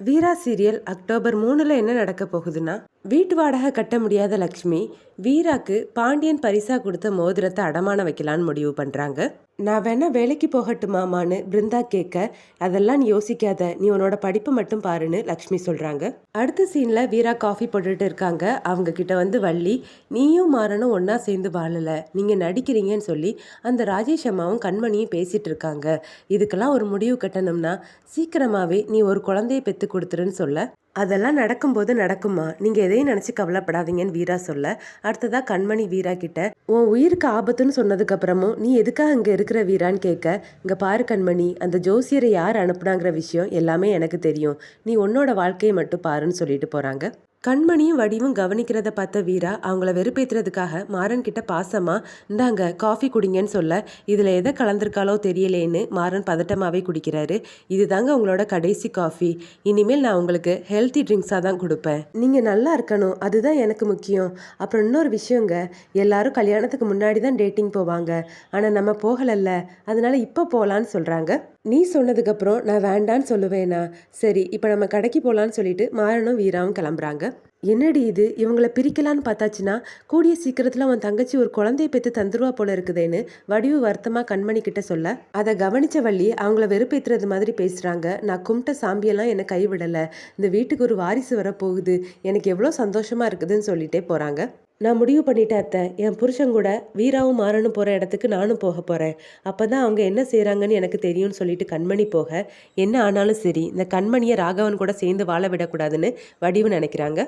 வீரா serial October மூணில் என்ன நடக்க போகுதுன்னா வீட்டு வாடகை கட்ட முடியாத லக்ஷ்மி வீராக்கு பாண்டியன் பரிசா கொடுத்த மோதிரத்தை அடமான வைக்கலான்னு முடிவு பண்ணுறாங்க நான் வேணா வேலைக்கு போகட்டுமாமான்னு பிருந்தா கேட்க அதெல்லாம் நீ யோசிக்காத. நீ உன்னோட படிப்பை மட்டும் பாருன்னு லக்ஷ்மி சொல்கிறாங்க அடுத்த சீனில் வீரா காஃபி போட்டுட்டு இருக்காங்க. அவங்க கிட்ட வந்து வள்ளி நீயும் மாறனும் ஒன்றா சேர்ந்து வாழலை. நீங்கள் நடிக்கிறீங்கன்னு சொல்லி அந்த ராஜேஷ் அம்மாவும் கண்மணியும் பேசிட்டு இருக்காங்க. இதுக்கெல்லாம் ஒரு முடிவு கட்டணும்னா சீக்கிரமாகவே நீ ஒரு குழந்தைய பெற்று கொடுத்துருன்னு சொல்ல. அதெல்லாம் நடக்கும்போது நடக்குமா நீங்கள் எதையும் நினச்சி கவலைப்படாதீங்கன்னு வீரா சொல்ல. அடுத்ததாக கண்மணி வீரா கிட்ட உன் உயிருக்கு ஆபத்துன்னு சொன்னதுக்கு அப்புறமும் நீ எதுக்காக இங்கே இருக்கிற வீரான்னு கேட்க இங்கே பாரு கண்மணி அந்த ஜோசியரை யார் அனுப்புனாங்கிற விஷயம் எல்லாமே எனக்கு தெரியும். நீ உன்னோட வாழ்க்கையை மட்டும் பாருன்னு சொல்லிட்டு போகிறாங்க கண்மணியும் வடிவும் கவனிக்கிறத பார்த்த வீரா அவங்கள வெறுப்பேற்றுறதுக்காக மாறன் கிட்ட பாசமா இந்தாங்க காஃபி குடிங்கன்னு சொல்ல இதில் எதை கலந்திருக்காளோ தெரியலேன்னு மாறன் பதட்டமாகவே குடிக்கிறாரு. இதுதாங்க உங்களோட கடைசி காஃபி. இனிமேல் நான் உங்களுக்கு ஹெல்த்தி ட்ரிங்க்ஸாக தான் கொடுப்பேன். நீங்கள் நல்லா இருக்கணும். அதுதான் எனக்கு முக்கியம். அப்புறம் இன்னொரு விஷயங்க எல்லாரும் கல்யாணத்துக்கு முன்னாடி தான் டேட்டிங் போவாங்க. ஆனால் நம்ம போகலல்ல. அதனால இப்போ போகலான்னு சொல்கிறாங்க நீ சொன்னதுக்கப்புறம் நான் வேண்டான்னு சொல்லுவேனா? சரி இப்போ நம்ம கடைக்கு போகலான்னு சொல்லிட்டு மாறனும் வீராவும் கிளம்புறாங்க. என்னடி இது? இவங்களை பிரிக்கலான்னு பார்த்தாச்சுன்னா கூடிய சீக்கிரத்தில் அவன் தங்கச்சி ஒரு குழந்தைய பெற்று தந்துருவா போல இருக்குதேன்னு வடிவு வருத்தமாக கண்மணி கிட்ட சொல்ல அதை கவனிச்ச வள்ளி அவங்கள வெறுப்பேற்றுறது மாதிரி பேசுகிறாங்க நான் கும்பிட்ட சாம்பியெல்லாம் என்னை கைவிடலை. இந்த வீட்டுக்கு ஒரு வாரிசு வரப்போகுது. எனக்கு எவ்வளோ சந்தோஷமாக இருக்குதுன்னு சொல்லிட்டே போகிறாங்க நான் முடிவு பண்ணிட்டேன் அத்தை. என் புருஷன் கூட வீராவும் மாறனும் போகிற இடத்துக்கு நானும் போக போகிறேன் அப்போ தான் அவங்க என்ன செய்கிறாங்கன்னு எனக்கு தெரியும்னு சொல்லிட்டு கண்மணி போக என்ன ஆனாலும் சரி இந்த கண்மணியை ராகவன் கூட சேர்ந்து வாழ விடக்கூடாதுன்னு வடிவு நினைக்கிறாங்க.